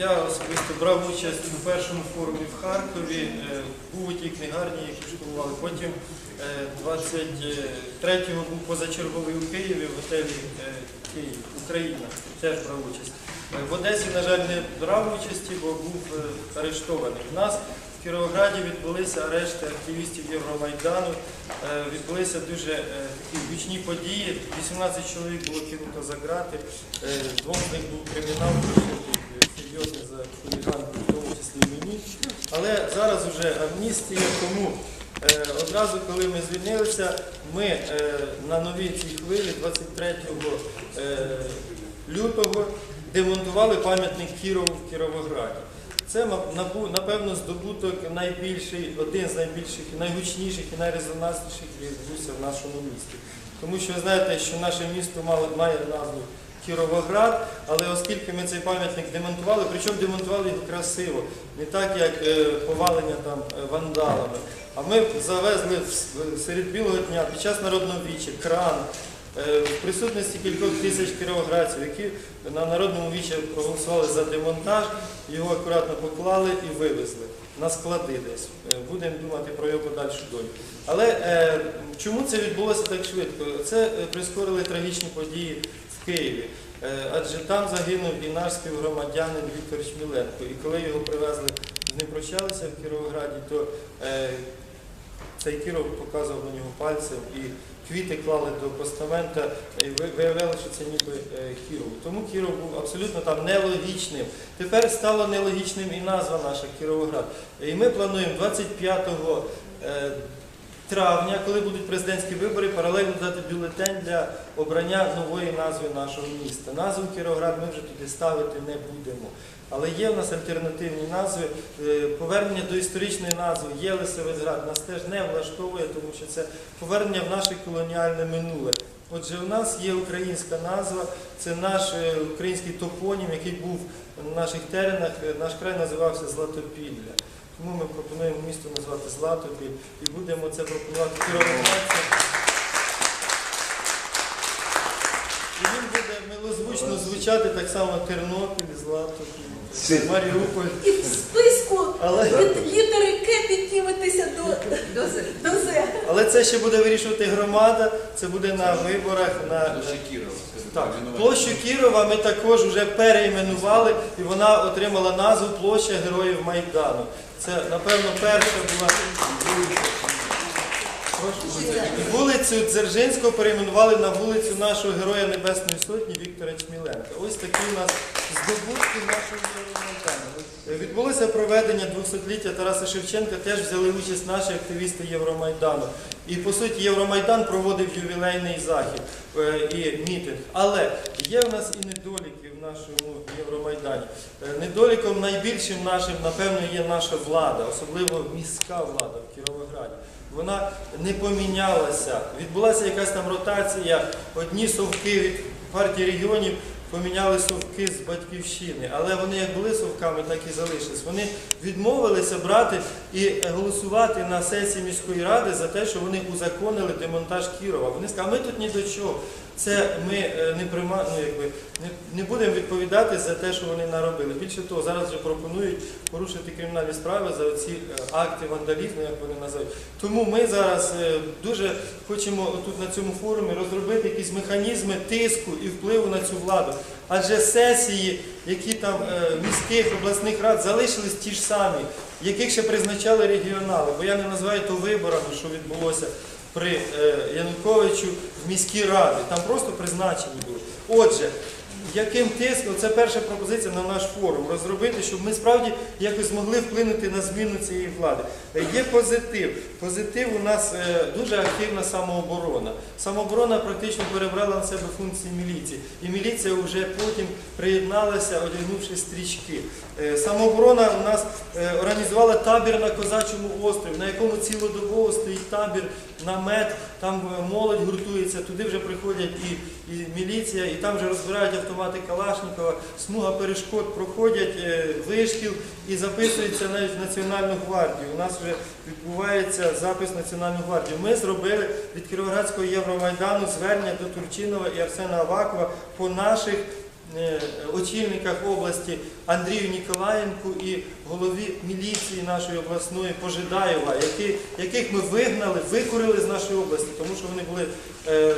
Я особисто брав участь у першому форумі в Харкові, е, був у тій книгарні, які штурмували. Потім е, 23-го був позачерговий у Києві в готелі е, Київ, Україна, теж брав участь. Е, В Одесі, на жаль, не брав участі, бо був е, арештований. У нас в Кіровограді відбулися арешти активістів Євромайдану, Е, відбулися дуже е, гучні події. 18 чоловік було кинуто за грати, Е, двом з них був кримінал, присутній е, серйозний за хуліганку, в тому числі мені. Але зараз вже амністія, тому е, одразу, коли ми звільнилися, ми е, на новій цій хвилі 23 е, лютого демонтували пам'ятник Кірову в Кіровограді. Це напевно здобуток найбільший, один з найбільших, найгучніших і найрезонансніших відбувся в нашому місті. Тому що ви знаєте, що наше місто має назву Кіровоград, але оскільки ми цей пам'ятник демонтували, причому демонтували його красиво, не так як е, повалення там е, вандалами. А ми завезли серед білого дня під час народного вічі кран. е, В присутності кількох тисяч кіровоградців, які на народному вічі проголосували за демонтаж, його акуратно поклали і вивезли на склади десь. Будемо думати про його подальшу долю. Але чому це відбулося так швидко? Це прискорили трагічні події Києві. Е, Адже там загинув і наш співгромадянин Віктор Чміленко. І коли його привезли, з ним прощалися в Кіровограді, то е, цей Кіров показував на нього пальцем і квіти клали до постамента, і ви- виявляли, що це ніби е, Кіров. Тому Кіров був абсолютно там нелогічним. Тепер стало нелогічним і назва наша Кіровоград. І ми плануємо 25 е, травня, коли будуть президентські вибори, паралельно дати бюлетень для обрання нової назви нашого міста. Назву Кіровоград ми вже туди ставити не будемо. Але є в нас альтернативні назви. Е, Повернення до історичної назви Єлисаветград нас теж не влаштовує, тому що це повернення в наше колоніальне минуле. Отже, у нас є українська назва, це наш е, український топонім, який був на наших теренах. Е, Наш край називався Златопілля. Тому ми пропонуємо місто назвати Златобі і будемо це пропонувати кіровоградцям. І він буде милозвучно звучати так само Тернопіль, Златобі, Маріуполь. І в списку Але, від літери К підніметеся до, До З. до З. але це ще буде вирішувати громада, це буде на виборах на так, площу Кірова ми також вже переіменували, і вона отримала назву Площа Героїв Майдану. Це, напевно, перша була. Вулицю Дзержинського перейменували на вулицю нашого Героя Небесної Сотні Віктора Чміленка. Ось такі у нас здобутки нашого Євромайдану. Відбулося проведення 200-ліття Тараса Шевченка, теж взяли участь наші активісти Євромайдану. І по суті Євромайдан проводив ювілейний захід е, і мітинг. Але є в нас і недоліки нашому Євромайдані. Е, Недоліком найбільшим нашим, напевно, є наша влада, особливо міська влада в Кіровограді. Вона не помінялася. Відбулася якась там ротація. Одні совки від партії регіонів поміняли совки з батьківщини, але вони як були совками, так і залишились. Вони відмовилися брати і голосувати на сесії міської ради за те, що вони узаконили демонтаж Кірова. Вони сказали, ми тут ні до чого. Це ми е, не прийма... ну, якби, не, не будемо відповідати за те, що вони наробили. Більше того, зараз вже пропонують порушити кримінальні справи за ці акти вандалізму, як вони називають. Тому ми зараз е, дуже хочемо тут на цьому форумі розробити якісь механізми тиску і впливу на цю владу. Адже сесії, які там е, міських обласних рад залишились ті ж самі, яких ще призначали регіонали. Бо я не називаю то виборами, що відбулося при е, Януковичу в міські ради. Там просто призначені були. Отже, яким тиском, це перша пропозиція на наш форум, розробити, щоб ми справді якось змогли вплинути на зміну цієї влади. Е, Є позитив. Позитив у нас е, дуже активна самооборона. Самооборона практично перебрала на себе функції міліції. І міліція вже потім приєдналася, одягнувши стрічки. Е, Самооборона у нас організувала табір на Козачому острові, на якому цілодобово стоїть табір, намет, там молодь гуртується, туди вже приходять і, міліція, і там вже розбирають автомати Калашникова, смуга перешкод проходять вишків вишкіл і записуються навіть в Національну гвардію. У нас вже відбувається запис Національної гвардії. Ми зробили від Кіровоградського Євромайдану звернення до Турчинова і Арсена Авакова по наших е, очільниках області Андрію Ніколаєнку і голові міліції нашої обласної Пожидаєва, яких ми вигнали, викорили з нашої області, тому що вони були е,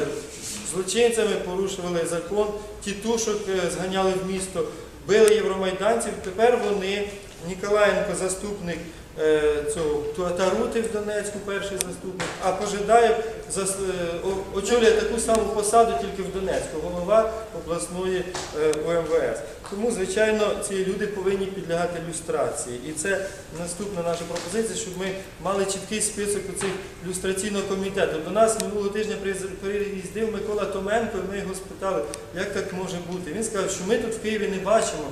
злочинцями, порушували закон, тітушок е, зганяли в місто, били євромайданців. Тепер вони, Ніколаєнко, заступник е, цього Тарути в Донецьку, перший заступник, а Пожидаєв е, очолює таку саму посаду тільки в Донецьку, голова обласної е, ОМВС. Тому, звичайно, ці люди повинні підлягати люстрації. І це наступна наша пропозиція, щоб ми мали чіткий список цих люстраційного комітету. До нас минулого тижня приїз- приїздив Микола Томенко, і ми його спитали, як так може бути. Він сказав, що ми тут в Києві не бачимо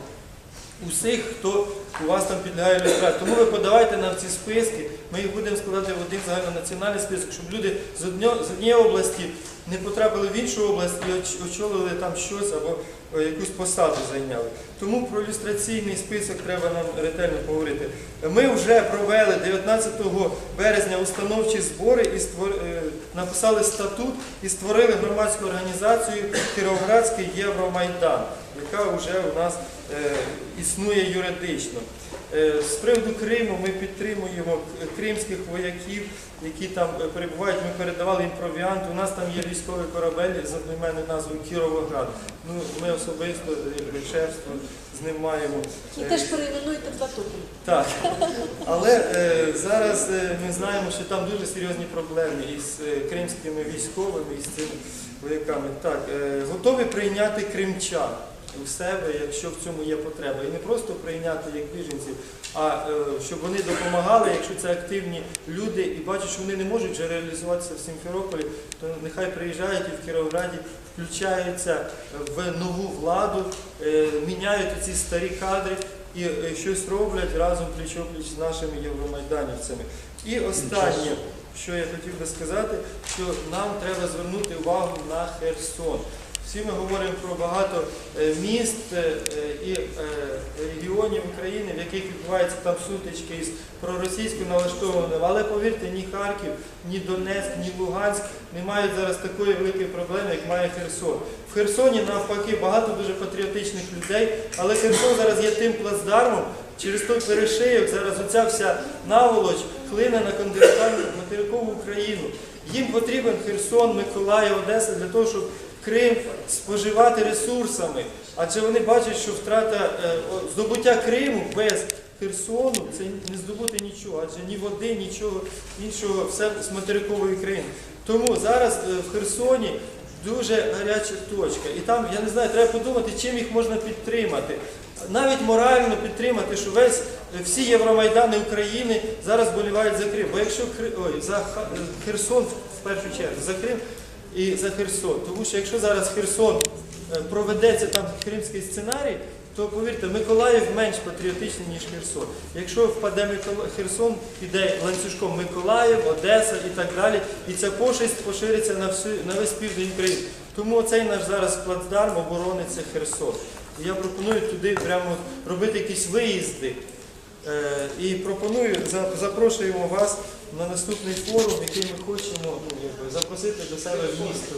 усіх, хто у вас там підлягає люстрації. Тому ви подавайте нам ці списки, ми їх будемо складати в один загальнонаціональний список, щоб люди з, однієї області не потрапили в іншу область і очолили там щось або е, якусь посаду зайняли. Тому про люстраційний список треба нам ретельно поговорити. Ми вже провели 19 березня установчі збори і створ... е, написали статут і створили громадську організацію Кіровоградський Євромайдан, яка вже у нас існує юридично. Е, З приводу Криму ми підтримуємо кримських вояків, які там е, перебувають. Ми передавали їм провіант. У нас там є військовий корабель з одноіменною назвою Кіровоград. Ну, ми особисто, шефство, з ним маємо. І е, теж перейменуйте в так. Але е, зараз е, ми знаємо, що там дуже серйозні проблеми із е, кримськими військовими, із цими вояками. Так, е, готові прийняти кримчан у себе, якщо в цьому є потреба. І не просто прийняти як біженців, а е, щоб вони допомагали, якщо це активні люди і бачать, що вони не можуть вже реалізуватися в Сімферополі, то нехай приїжджають і в Кіровограді включаються в нову владу, е, міняють ці старі кадри і е, щось роблять разом пліч-опліч з нашими євромайданівцями. І останнє, що я хотів би сказати, що нам треба звернути увагу на Херсон. Всі ми говоримо про багато е, міст е, е, і регіонів України, в яких відбуваються там сутички із проросійсько налаштованими. Але повірте, ні Харків, ні Донецьк, ні Луганськ не мають зараз такої великої проблеми, як має Херсон. В Херсоні навпаки багато дуже патріотичних людей, але Херсон зараз є тим плацдармом, через той перешийок зараз оця вся наволоч хлине на континентальну материкову Україну. Їм потрібен Херсон, Миколаїв, Одеса для того, щоб Крим споживати ресурсами. Адже вони бачать, що втрата е, здобуття Криму без Херсону це не здобути нічого, адже ні води, нічого іншого, все з материкової країни. Тому зараз е, в Херсоні дуже гаряча точка. І там, я не знаю, треба подумати, чим їх можна підтримати. Навіть морально підтримати, що весь е, всі Євромайдани України зараз болівають за Крим. Бо якщо ой, за Херсон в першу чергу, за Крим і за Херсон. Тому що якщо зараз Херсон е, проведеться там кримський сценарій, то повірте, Миколаїв менш патріотичний, ніж Херсон. Якщо впаде. Херсон, піде ланцюжком Миколаїв, Одеса і так далі, і ця пошесть пошириться на, всю... на весь південь України. Тому цей наш зараз плацдарм оборони це Херсон. І я пропоную туди прямо робити якісь виїзди. Е, І пропоную, запрошуємо вас на наступний форум, який ми хочемо ну, запросити до себе в місто.